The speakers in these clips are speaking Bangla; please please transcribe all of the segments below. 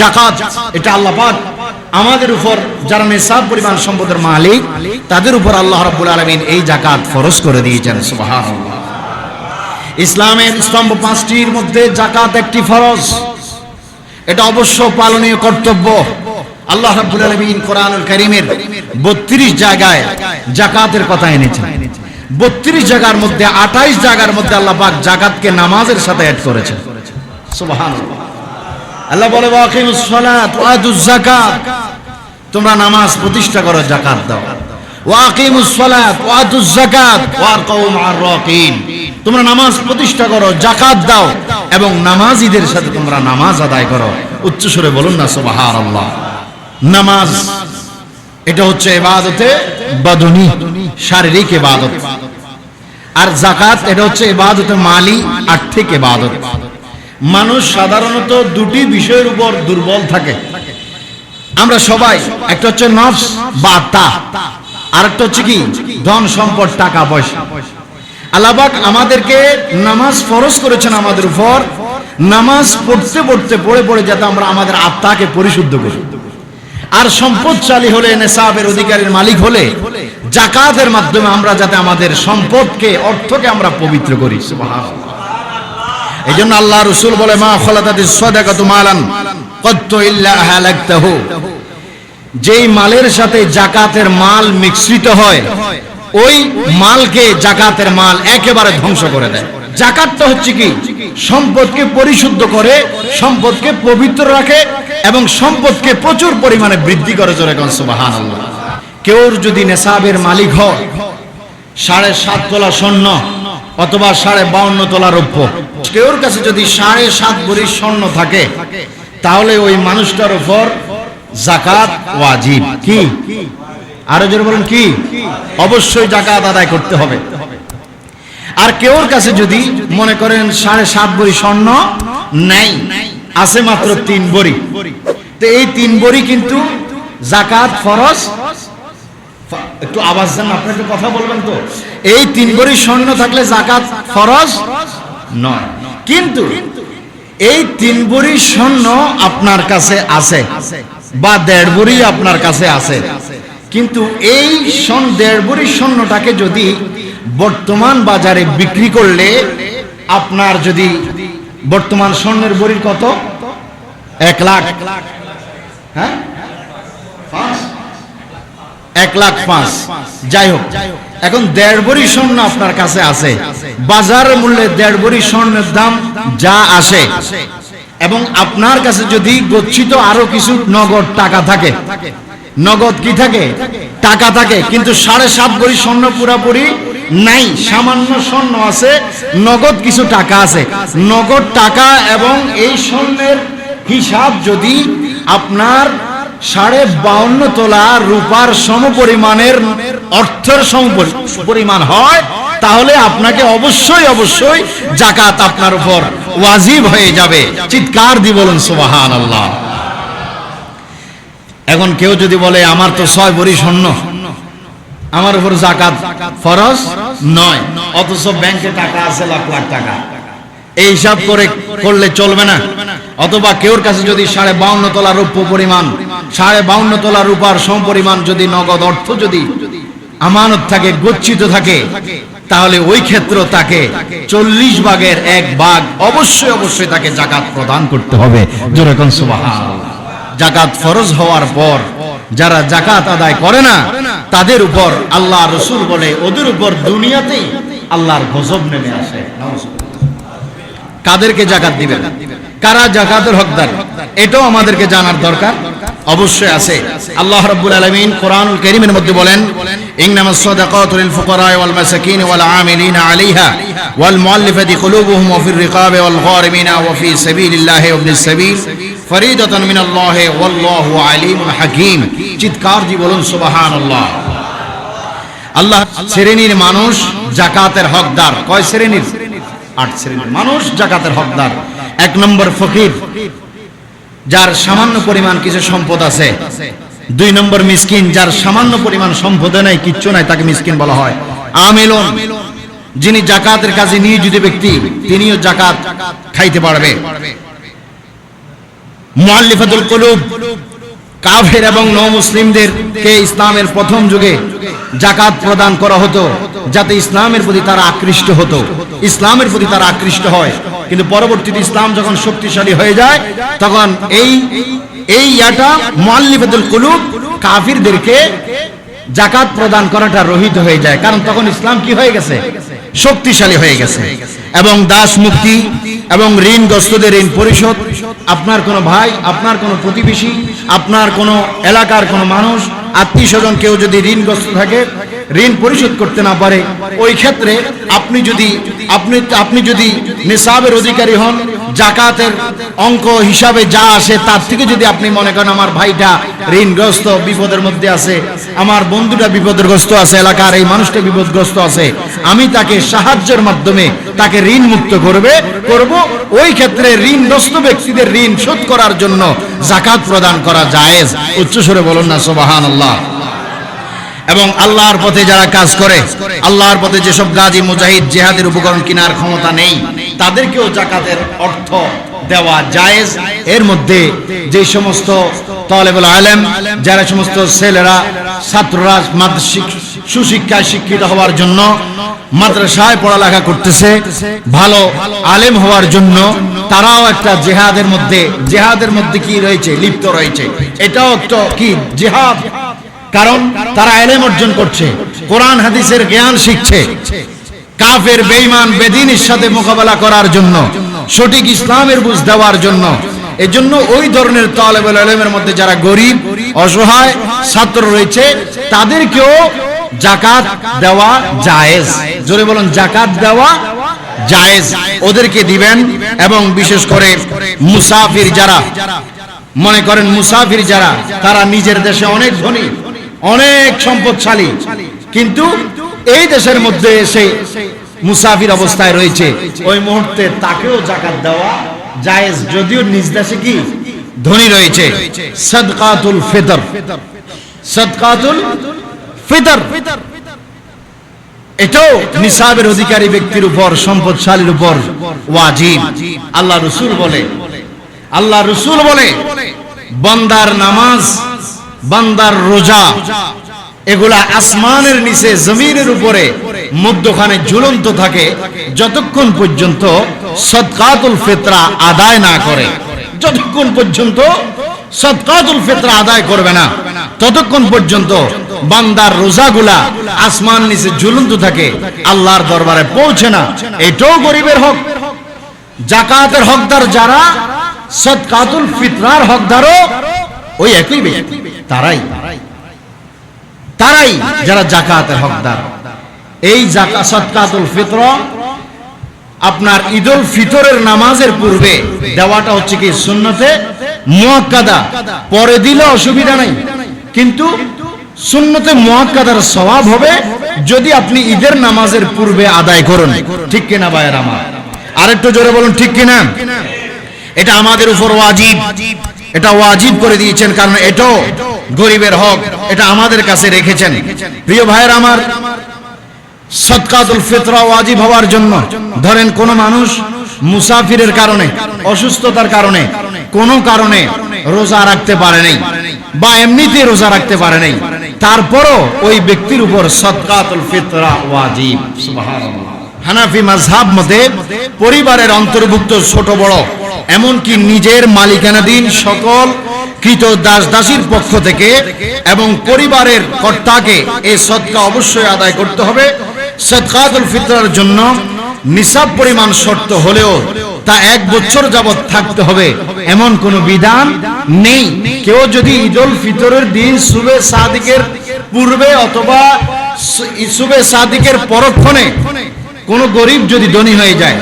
জাকাত এটা আল্লাহ পাক আমাদের উপর যারা নেশাব পরিমাণ সম্পদের মালিক, তাদের উপর আল্লাহ রাব্বুল আলামিন এই জাকাত ফরজ করে দিয়েছেন, সুবহানাল্লাহ। ইসলামের স্তম্ভ পাঁচটির মধ্যে জাকাত একটি ফরজ। এটা অবশ্য পালনীয় কর্তব্য। আল্লাহ রাব্বুল আলামিন কোরআনুল কারীমের 32 জায়গায় জাকাতের কথা এনেছেন। 32 জায়গার মধ্যে 28 জায়গার মধ্যে আল্লাহ পাক জাকাতকে নামাজের সাথে অ্যাড করেছেন। সুবহানাল্লাহ। আল্লাহ বলে তোমরা নামাজ প্রতিষ্ঠা করো, যাকাত দাও। তোমরা নামাজ প্রতিষ্ঠা করো, যাকাত দাও এবং সাথে তোমরা নামাজ আদায় করো। উচ্চ সুরে বলুন না, সুবহানাল্লাহ। নামাজ, এটা হচ্ছে ইবাদতে বাদনী, শারীরিক ইবাদত। আর জাকাত এটা হচ্ছে ইবাদতে মালি, আর্থিক ইবাদত। মানুষ সাধারণত দুটি বিষয়ের উপর দুর্বল থাকে। আমরা সবাই, একটা হচ্ছে নফস বা আত্মা আর একটা হচ্ছে কি? ধন সম্পদ, টাকা পয়সা। আল্লাহবাক আমাদেরকে নামাজ ফরজ করেছেন আমাদের উপর। নামাজ পড়তে পড়তে পড়ে পড়ে যাতে আমরা আমাদের আত্মাকে পরিশুদ্ধ করি। আর সম্পদশালী হলে, নেশাবের অধিকারীর মালিক হলে, জাকাতের মাধ্যমে আমরা যাতে আমাদের সম্পদকে, অর্থকে আমরা পবিত্র করি। সুবহানাল্লাহ। এই জন্য আল্লাহ রসুল বলে, মা খলাতাতি যেই মালের সাথে জাকাতের মাল মিশ্রিত হয়, ওই মালকে জাকাতের মাল একেবারে ধ্বংস করে দেয়। জাকাতটা হচ্ছে কি? সম্পদকে পরিশুদ্ধ করে, সম্পদকে পবিত্র রাখে এবং সম্পদকে প্রচুর পরিমাণে বৃদ্ধি করে জোরে কোন, সুবহানাল্লাহ। কেউ যদি নেশাবের মালিক হয়, সাড়ে সাত তোলা স্বর্ণ অথবা সাড়ে বাউন্ন তোলা রৌপ্য। কেউর কাছে যদি সাড়ে সাত ভরি স্বর্ণ থাকে, তাহলে ওই মানুষটার উপর জাকাত ওয়াজিব। কি? আরও জোরে বলুন, কি? অবশ্যই জাকাত আদায় করতে হবে। আর কেউর কাছে যদি মনে করেন সাড়ে সাত ভরি স্বর্ণ নাই, আছে মাত্র তিন বড়ি তো এই তিন বড়ি কিন্তু জাকাত ফরজ একটু আওয়াজ দেন, আপনি একটু কথা বলবেন তো। এই তিন বড়ি স্বর্ণ থাকলে জাকাত ফরজ? নয়। কিন্তু এই তিন বড়ি স্বর্ণ আপনার কাছে আছে বা দেড় বড়ি আপনার কাছে আছে। কিন্তু এই দেড় বড়ি স্বর্ণটাকে যদি বর্তমান বাজারে বিক্রি করলে আপনার যদি বর্তমান স্বর্ণের বড়ির কত? এক লাখ। হ্যাঁ? এক লাখ পাঁচ। যাই হোক, এখন দেড় বড়ি স্বর্ণ আপনার কাছে আছে। বাজার মূল্যে দেড় বড়ি স্বর্ণের দাম যা আসে। এবং আপনার কাছে যদি গচ্ছিত আরও কিছু নগদ টাকা থাকে, নগদ কি থাকে? টাকা থাকে, কিন্তু সাড়ে সাত বড়ি স্বর্ণ পুরাপুরি নাই, সামান্য স্বর্ণ আছে, নগদ কিছু টাকা আছে। নগদ টাকা এবং এই স্বর্ণের হিসাব যদি আপনার সাড়ে বাউন্ন তোলা রূপার সম পরিমাণের অর্থের সম পরিমাণ হয়, তাহলে আপনাকে অবশ্যই অবশ্যই জাকাত আপনার উপর ওয়াজিব হয়ে যাবে। চিৎকার দি বলুন সুবাহান আল্লাহ এখন কেউ যদি বলে, আমার তো ছয় বড়ি স্বর্ণ আমার উপর জাকাত ফরজ নয়, অথচ ব্যাংকে টাকা আছে, লাখ লাখ টাকা। এই হিসাব করে করলে চলবে না। অথবা কেউর কাছে যদি সাড়ে বাউন্ন তোলা রৌপ্য পরিমাণ, সাড়ে বাউন্ন তোলা রূপার সম পরিমাণ যদি নগদ অর্থ যদি আমানত থাকে, গচ্ছিত থাকে, তাহলে ওই ক্ষেত্র তাকে চল্লিশ ভাগের এক ভাগ অবশ্যই অবশ্যই তাকে জাকাত প্রদান করতে হবে। জাকাত ফরজ হওয়ার পর যারা জাকাত আদায় করে না, তাদের উপর আল্লাহ রসুল বলে, ওদের উপর দুনিয়াতেই আল্লাহর গজব নেমে আসে। কাদেরকে জাকাত দিবেন? কারা জাকাতের হকদার? এটাও আমাদেরকে জানার দরকার। অবশ্যই আছে। আল্লাহ রাব্বুল আলামিন কোরআনুল কারীমের মধ্যে বলেন ইন্নামাস সাদাকাতু লিল ফুকারা ওয়াল মাসাকিন ওয়াল আমিলিনা আলাইহা ওয়াল মুআল্লিফাতি কুলুবুহুম ওয়া ফির রিকাবি ওয়াল গারিমিনা ওয়া ফি সাবিলিল্লাহি ওয়া ইবনিস সাবিল ফরিদাতান মিনাল্লাহি ওয়াল্লাহু আলিমুন হাকীম। চিৎকার দি বলুন, সুবহানাল্লাহ। আল্লাহ শ্রেণির মানুষ জাকাতের হকদার। কয় শ্রেণির? আট শ্রেণির। মানুষ জাকাতের হকদার। এক নম্বর ফকির, যার সামান্য পরিমাণ কিছু সম্পদ আছে। দুই নম্বর মিসকিন, যার সামান্য পরিমাণ সম্পদে নাই, কিচ্ছু নাই, তাকে মিসকিন বলা হয়। আমেলন, যিনি জাকাতের কাজে নিয়োজিত ব্যক্তি, তিনিও জাকাত খাইতে পারবে। মুআল্লিফাতুল কুলুব, কাফের এবং ন মুসলিমদেরকে ইসলামের প্রথম যুগে জাকাত প্রদান করা হতো, যাতে ইসলামের প্রতি তারা আকৃষ্ট হতো। ইসলামের প্রতি তারা আকৃষ্ট হয়। কিন্তু পরবর্তীতে ইসলাম যখন শক্তিশালী হয়ে যায়, তখন এই এই ইয়াটা মুআল্লিফাতুল কুলুব কাফিরদেরকে জাকাত প্রদান করাটা রহিত হয়ে যায়। কারণ তখন ইসলাম কি হয়ে গেছে? শক্তিশালী হয়ে গেছে। এবং দাস মুক্তি এবং ঋণগ্রস্তদের ঋণ পরিশোধ, আপনার কোনো ভাই, আপনার কোনো প্রতিবেশী, আপনার কোনো এলাকার কোনো মানুষ, আত্মীয় স্বজন কেউ যদি ঋণগ্রস্ত থাকে, ঋণ পরিশোধ করতে না পারে, ওই ক্ষেত্রে আপনি যদি আপনি আপনি যদি নিসাবের অধিকারী হন, জাকাতের অঙ্ক হিসাবে যা আসে তার থেকে যদি আপনি মনে করেন আমার ভাইটা ঋণগ্রস্ত, বিপদের মধ্যে আছে, আমার বন্ধুটা বিপদগ্রস্ত আছে, এলাকার এই মানুষটা বিপদগ্রস্ত আছে, আমি তাকে সাহায্যের মাধ্যমে তাকে ঋণ মুক্ত করবে, করব। ওই ক্ষেত্রে ঋণগ্রস্ত ব্যক্তিদের ঋণ শোধ করার জন্য জাকাত প্রদান করা জায়েজ। উচ্চস্বরে বলুন না সোবাহান আল্লাহ এবং আল্লাহর পথে যারা কাজ করে, আল্লাহর পথে যেসব গাজী, মুজাহিদ, জেহাদের উপকরণ কেনার ক্ষমতা নেই, তাদেরকেও জাকাতের অর্থ দেওয়া জায়েজ। এর মধ্যে যে সমস্ত তলেবুল আলেম, যারা সমস্ত ছেলেরা, ছাত্ররা মাদ্রাসিক সুশিক্ষায় শিক্ষিত হওয়ার জন্য মাদ্রাসায় পড়ালেখা করতেছে, ভালো আলেম হওয়ার জন্য তারাও একটা জেহাদের মধ্যে জেহাদের মধ্যে কি রয়েছে? লিপ্ত রয়েছে। এটাও একটা কি? জেহাদ। কারণ তারা এলেম অর্জন করছে, কোরআন, হাদিসের জ্ঞান শিখছে। কাফের, বেঈমান, বেদিনের সাথে মোকাবেলা করার জন্য, সঠিক ইসলামের বুঝ দেওয়ার জন্য। এজন্য ওই ধরনের তালেবুল আলমের মধ্যে যারা গরিব, অসহায় ছাত্র রয়েছে, তাদেরকেও জাকাত দেওয়া জায়েজ। জোরে বলুন, জাকাত দেওয়া জায়েজ। ওদেরকে দিবেন এবং বিশেষ করে মুসাফির যারা, মনে করেন মুসাফির যারা, তারা নিজের দেশে অনেক ধনী। অনেক সম্পদশালী। কিন্তু এই দেশের মধ্যে এসে মুসাফির অবস্থায় রয়েছে। ওই মুহূর্তে তাকেও জাকাত দেওয়া জায়েজ, যদিও নিজ দেশে কি? ধনী রয়েছে। সদকাতুল ফিতর। সদকাতুল ফিতর। এটাও নিসাবের অধিকারী ব্যক্তির উপর, সম্পদশালীর উপর ওয়াজিব। আল্লাহ রসুল বলে। আল্লাহ রসুল বলে, বন্দার নামাজ বান্দার রোজা। এগুলা আসমানের নিচে, জমিনের উপরে, মধ্যখানে ঝুলন্ত থাকে, যতক্ষণ পর্যন্ত সদকাতুল ফিতরা আদায় না করে। যতক্ষণ পর্যন্ত সদকাতুল ফিতরা আদায় করবে না, ততক্ষণ পর্যন্ত বান্দার রোজাগুলা আসমান নিচে ঝুলন্ত থাকে, আল্লাহর দরবারে পৌঁছে না। এটাও গরিবের হক। জাকাতের হকদার যারা, সদকাতুল ফিতরার হকদারও ওই একই ব্যক্তি। তারাই। তারাই যারা জাকাতের হকদার। এই জাকা সদকাতুল ফিতর আপনার ঈদুল ফিতরের নামাজের পূর্বে দেওয়াটা হচ্ছে কি সুন্নতে মুয়াক্কাদা। পরে দিলে অসুবিধা নাই। কিন্তু সুন্নতে মুয়াক্কাদার সওয়াব হবে যদি আপনি ঈদের নামাজের পূর্বে আদায় করুন। ঠিক কিনা ভাইয়ের আমার? আরেকটু জোরে বলুন, ঠিক কিনা? এটা আমাদের উপর ওয়াজিব। এটা ওয়াজিব করে দিয়েছেন, কারণ এটাও গরিবের হক, এটা আমাদের কাছে রেখেছেন। প্রিয় ভাইয়ের আমার, সদকাতুল ফিতরা ওয়াজিব হওয়ার জন্য, ধরেন কোন মানুষ মুসাফিরের কারণে, অসুস্থতার কারণে, কোন কারণে রোজা রাখতে পারে নাই বা এমনিতে রোজা রাখতে পারে নাই, তারপরও ওই ব্যক্তির উপর সদকাতুল ফিতরা ওয়াজিব। সুবহানাল্লাহ। হানাফি মাযহাব মতে, পরিবারের অন্তর্ভুক্ত ছোট বড়, এমনকি নিজের মালিকানাধীন সকল কৃত দাস দাসীর পক্ষ থেকে এবং পরিবারের কর্তাকে এই সদকা অবশ্যই আদায় করতে হবে। সদকাতুল ফিতরার জন্য নিসাব পরিমাণ শর্ত হলেও তা এক বছর যাবৎ থাকতে হবে। এমন কোন বিধান নেই। কেউ যদি ঈদুল ফিতরের দিন সুবে সাদিকের পূর্বে অথবা সুবে সাদিকের পরক্ষণে কোন গরিব যদি ধনী হয়ে যায়,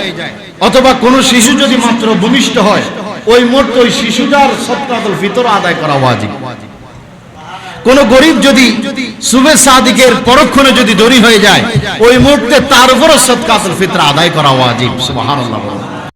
অথবা কোন শিশু যদি মাত্র ভূমিষ্ঠ হয়, ওই মোট ওই শিশুটার সত্তাদল ফিতর আদায় করা ওয়াজিব। কোন গরিব যদি সুবে সাদিকের পরক্ষণে যদি দড়ি হয়ে যায়, ওই মুহূর্তে তার উপরও সৎকাতুল ফিতর আদায় করা ওয়াজিব। সুবহানাল্লাহ